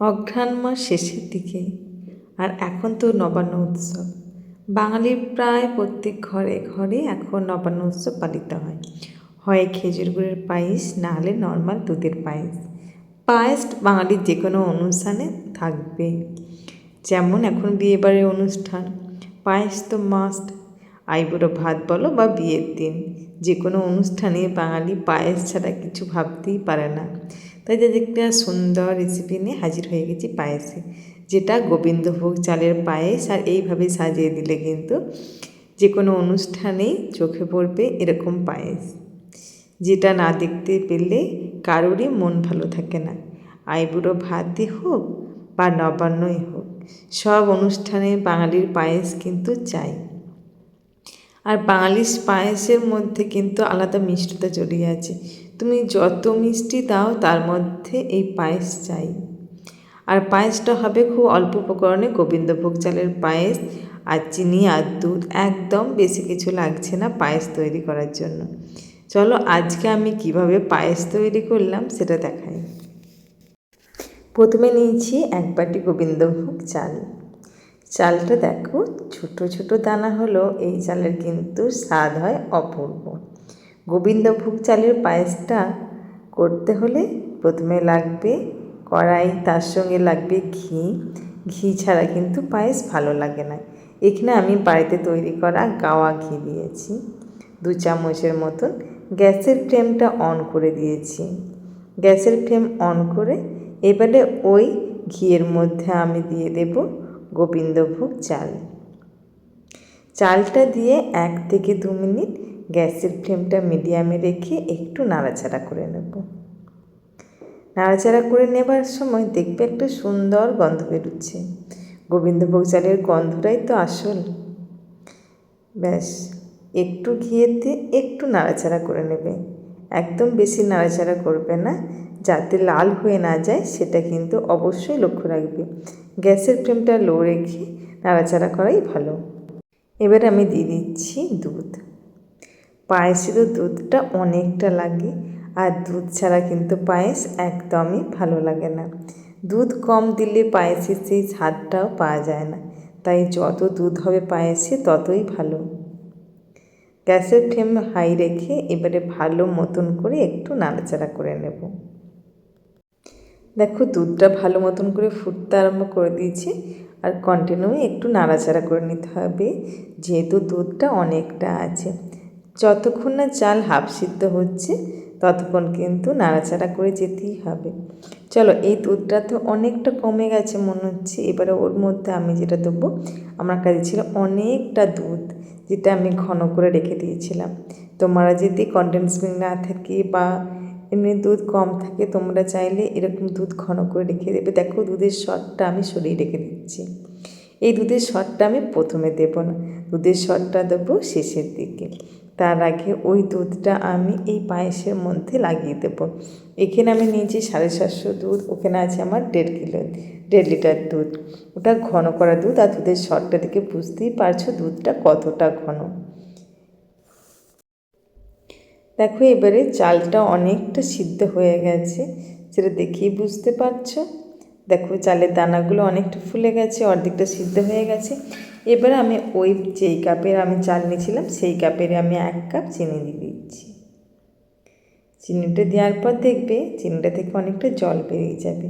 অঘ্রাণ মাস শেষের দিকে। আর এখন তো নবান্ন উৎসব। বাঙালির প্রায় প্রত্যেক ঘরে ঘরে এখন নবান্ন উৎসব পালিত হয়। হয় খেজুর গুড়ের পায়েস, না হলে নর্মাল দুধের পায়েস। পায়েস বাঙালির যে কোনো অনুষ্ঠানে থাকবে। যেমন এখন বিয়েবাড়ির অনুষ্ঠান। পায়েস তো মাস্ট আইবুড়ো ভাত বলো বা বিয়ের দিন। যে কোনো অনুষ্ঠানে বাঙালি পায়েস ছাড়া কিছু ভাবতেই পারে না। তাই যে একটা সুন্দর রেসিপি নিয়ে হাজির হয়ে গেছি পায়েসে। যেটা গোবিন্দভোগ চালের পায়েস আর এইভাবে সাজিয়ে দিলে কিন্তু যে কোনো অনুষ্ঠানেই চোখে পড়বে এরকম পায়েস। যেটা না দেখতে পেলে কারোরই মন ভালো থাকে না। আইবুড়ো ভাতে হোক বা নবান্নই হোক, সব অনুষ্ঠানে বাঙালির পায়েস কিন্তু চাই। আর বাঙালির পায়েসের মধ্যে কিন্তু আলাদা মিষ্টতা জড়িয়ে আছে। তুমি যত মিষ্টি দাও, তার মধ্যে এই পায়েস চাই। আর পায়েসটা হবে খুব অল্প উপকরণে গোবিন্দভোগ চালের পায়েস আর চিনি আর দুধ। একদম বেশি কিছু লাগছে না পায়েস তৈরি করার জন্য। চলো আজকে আমি কীভাবে পায়েস তৈরি করলাম সেটা দেখাই। প্রথমে নিয়েছি এক বাটি গোবিন্দভোগ চাল। চালটা দেখো, ছোট ছোট দানা হলো এই চালের কিন্তু স্বাদ হয় অপূর্ব। গোবিন্দভোগ চালের পায়েসটা করতে হলে প্রথমে লাগবে কড়াই, তার সঙ্গে লাগবে ঘি। ঘি ছাড়া কিন্তু পায়েস ভালো লাগে না। এখানে আমি বাড়িতে তৈরি করা গাওয়া ঘি দিয়েছি। দু চামচের মতন গ্যাসের ফ্লেমটা অন করে দিয়েছি। গ্যাসের ফ্লেম অন করে এবারে ওই ঘিয়ের মধ্যে আমি দিয়ে দেব গোবিন্দভোগ চাল। চালটা দিয়ে এক থেকে দু মিনিট গ্যাসের ফ্লেমটা মিডিয়ামে রেখে একটু নাড়াচাড়া করে নেব। নাড়াচাড়া করে নেবার সময় দেখবে একটা সুন্দর গন্ধ বেরোচ্ছে। গোবিন্দভোগ চালের গন্ধটাই তো আসল। ব্যাস, একটু ঘিয়েতে একটু নাড়াচাড়া করে নেবে। একদম বেশি নাড়াচাড়া করবে না, যাতে লাল হয়ে না যায় সেটা কিন্তু অবশ্যই লক্ষ্য রাখবে। গ্যাসের ফ্লেমটা লো রেখে নাড়াচাড়া করাই ভালো। এবার আমি দিয়ে দিচ্ছি দুধ। পায়েসে তো দুধটা অনেকটা লাগে আর দুধ ছাড়া কিন্তু পায়েস একদমই ভালো লাগে না। দুধ কম দিলে পায়েসের সেই স্বাদটাও পাওয়া যায় না। তাই যত দুধ হবে পায়েসে ততই ভালো। গ্যাসের ফ্লেম হাই রেখে এবারে ভালো মতন করে একটু নাড়াচাড়া করে নেব। দেখো দুধটা ভালো মতন করে ফুটতে আরম্ভ করে দিয়েছি আর কন্টিনিউ একটু নাড়াচাড়া করে নিতে হবে। যেহেতু দুধটা অনেকটা আছে। যতক্ষণ না চাল হাফ সিদ্ধ হচ্ছে, ততক্ষণ কিন্তু নাড়াচাড়া করে যেতেই হবে। চলো, এই দুধটা তো অনেকটা কমে গেছে মনে হচ্ছে। এবারে ওর মধ্যে আমি যেটা দেবো, আমার কাছে ছিল অনেকটা দুধ, যেটা আমি ঘন করে রেখে দিয়েছিলাম। তোমরা যদি কন্ডেন্স মিল্ক না থাকে বা এমনি দুধ কম থাকে, তোমরা চাইলে এরকম দুধ ঘন করে রেখে দেবে। দেখো, দুধের শটটা আমি সরিয়ে রেখে দিচ্ছি। এই দুধের শটটা আমি প্রথমে দেবো না, দুধের শটটা দেবো শেষের দিকে। তার আগে ওই দুধটা আমি এই পায়েসের মধ্যে লাগিয়ে দেবো। এখানে আমি নিয়েছি সাড়ে সাতশো দুধ, ওখানে আছে আমার দেড় কিলো, দেড় লিটার দুধ। ওটা ঘন করা দুধ, আর দুধের শটটা থেকে বুঝতেই পারছ দুধটা কতটা ঘন। দেখো এবারে চালটা অনেকটা সিদ্ধ হয়ে গেছে, সেটা দেখেই বুঝতে পারছ। দেখো চালের দানাগুলো অনেকটা ফুলে গেছে, অর্ধেকটা সিদ্ধ হয়ে গেছে। এবার আমি ওই যেই কাপের আমি চাল নিয়েছিলাম, সেই কাপের আমি এক কাপ চিনি দিয়ে দিচ্ছি। চিনিটা দেওয়ার পর দেখবে চিনিটা থেকে অনেকটা জল বেরিয়ে যাবে।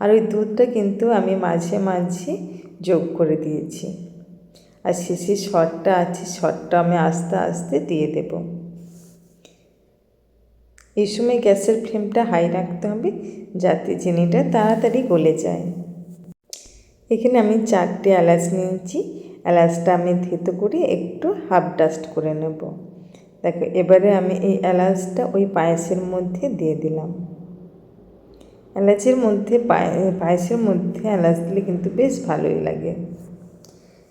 আর ওই দুধটা কিন্তু আমি মাঝে মাঝে যোগ করে দিয়েছি। আর শেষে শটটা আছে, শটটা আমি আস্তে আস্তে দিয়ে দেব। এই সময় গ্যাসের ফ্লেমটা হাই রাখতে হবে যাতে চিনিটা তাড়াতাড়ি গলে যায়। এখানে আমি চারটে এলাচ নিয়েছি। এলাচটা আমি থেতো করে একটু হাফ ডাস্ট করে নেব। দেখো, এবারে আমি এই এলাচটা ওই পায়েসের মধ্যে দিয়ে দিলাম। এলাচের মধ্যে পায়েসের মধ্যে এলাচ দিলে কিন্তু বেশ ভালোই লাগে।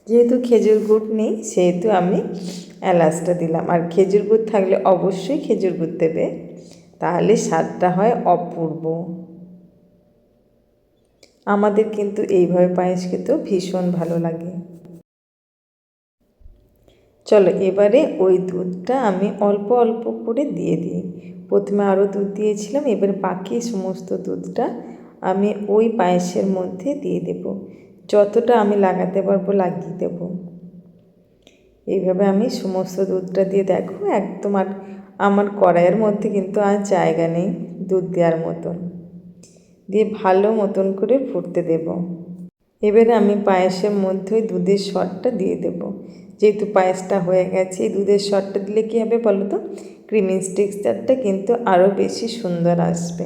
যেহেতু খেজুর গুড় নেই, সেহেতু আমি এলাচটা দিলাম। আর খেজুর গুড় থাকলে অবশ্যই খেজুর গুড় দেবে। তাহলে স্বাদটা হয় অপূর্ব। আমাদের কিন্তু এইভাবে পায়েস খেতেও ভীষণ ভালো লাগে। চলো এবারে ওই দুধটা আমি অল্প অল্প করে দিয়ে দিই। প্রথমে আরও দুধ দিয়েছিলাম, এবার বাকি সমস্ত দুধটা আমি ওই পায়েসের মধ্যে দিয়ে দেব। যতটা আমি লাগাতে পারব লাগিয়ে দেব। এইভাবে আমি সমস্ত দুধটা দিয়ে দেখো, একদম আর আমার কড়াইয়ের মধ্যে কিন্তু আর জায়গা নেই দুধ দেওয়ার মতন। দিয়ে ভালো মতন করে ফুটতে দেব। এবারে আমি পায়েসের মধ্যে দুধের শটটা দিয়ে দেব। যেহেতু পায়েসটা হয়ে গেছে, এই দুধের শটটা দিলে কী হবে বলো তো? ক্রিমি টেক্সচারটা কিন্তু আরও বেশি সুন্দর আসবে।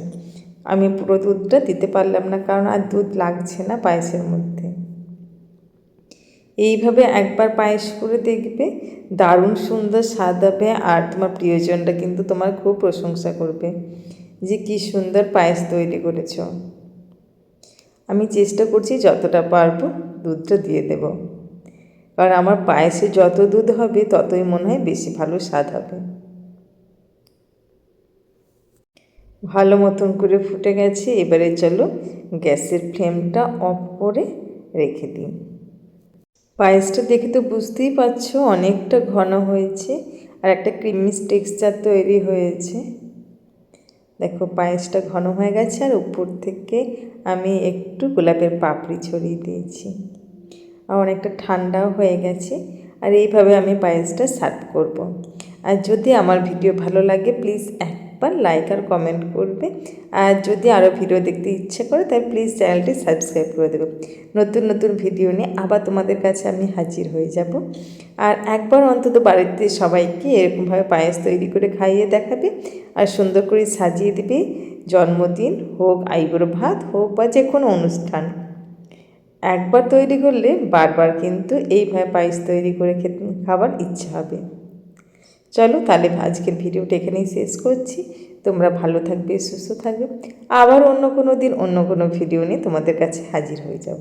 আমি পুরো দুধটা দিতে পারলাম না, কারণ আর দুধ লাগছে না পায়েসের মধ্যে। এইভাবে একবার পায়েস করে দেখবে, দারুণ সুন্দর স্বাদ হবে, আর তোমার প্রিয়জনটা কিন্তু তোমার খুব প্রশংসা করবে যে কি সুন্দর পায়েস তৈরি করেছ। আমি চেষ্টা করছি যতটা পারব দুধটা দিয়ে দেব। কারণ আমার পায়েসে যত দুধ হবে, ততই মনে হয় বেশি ভালো স্বাদ হবে। ভালো মতন করে ফুটে গেছে, এবারে চলো গ্যাসের ফ্লেমটা অফ করে রেখে দিই। পায়েসটা দেখে তো বুঝতেই পারছ, অনেকটা ঘন হয়েছে, আর একটা ক্রিমি টেক্সচার তৈরি হয়েছে। দেখো পায়েসটা ঘন হয়ে গেছে আর উপর থেকে আমি একটু গোলাপের পাপড়ি ছড়িয়ে দিয়েছি আর অনেকটা ঠান্ডাও হয়ে গেছে আর এইভাবে আমি পায়েসটা সার্ভ করব। আর যদি আমার ভিডিও ভালো লাগে প্লিজ একবার লাইক আর কমেন্ট করবে। আর যদি আরও ভিডিও দেখতে ইচ্ছে করে, তাহলে প্লিজ চ্যানেলটি সাবস্ক্রাইব করে দেবে। নতুন নতুন ভিডিও নিয়ে আবার তোমাদের কাছে আমি হাজির হয়ে যাব। আর একবার অন্তত বাড়িতে সবাইকে এরকমভাবে পায়েস তৈরি করে খাইয়ে দেখাবে আর সুন্দর করে সাজিয়ে দেবে। জন্মদিন হোক, আইবুড়ো ভাত হোক বা যে কোনো অনুষ্ঠান। একবার তৈরি করলে বারবার কিন্তু এইভাবে পায়েস তৈরি করে খেতে খাবার ইচ্ছা হবে। চলো তাহলে আজকের ভিডিওটা এখানেই শেষ করছি। তোমরা ভালো থাকবে, সুস্থ থাকবে। আবার অন্য কোনো দিন অন্য কোনো ভিডিও নিয়ে তোমাদের কাছে হাজির হয়ে যাব।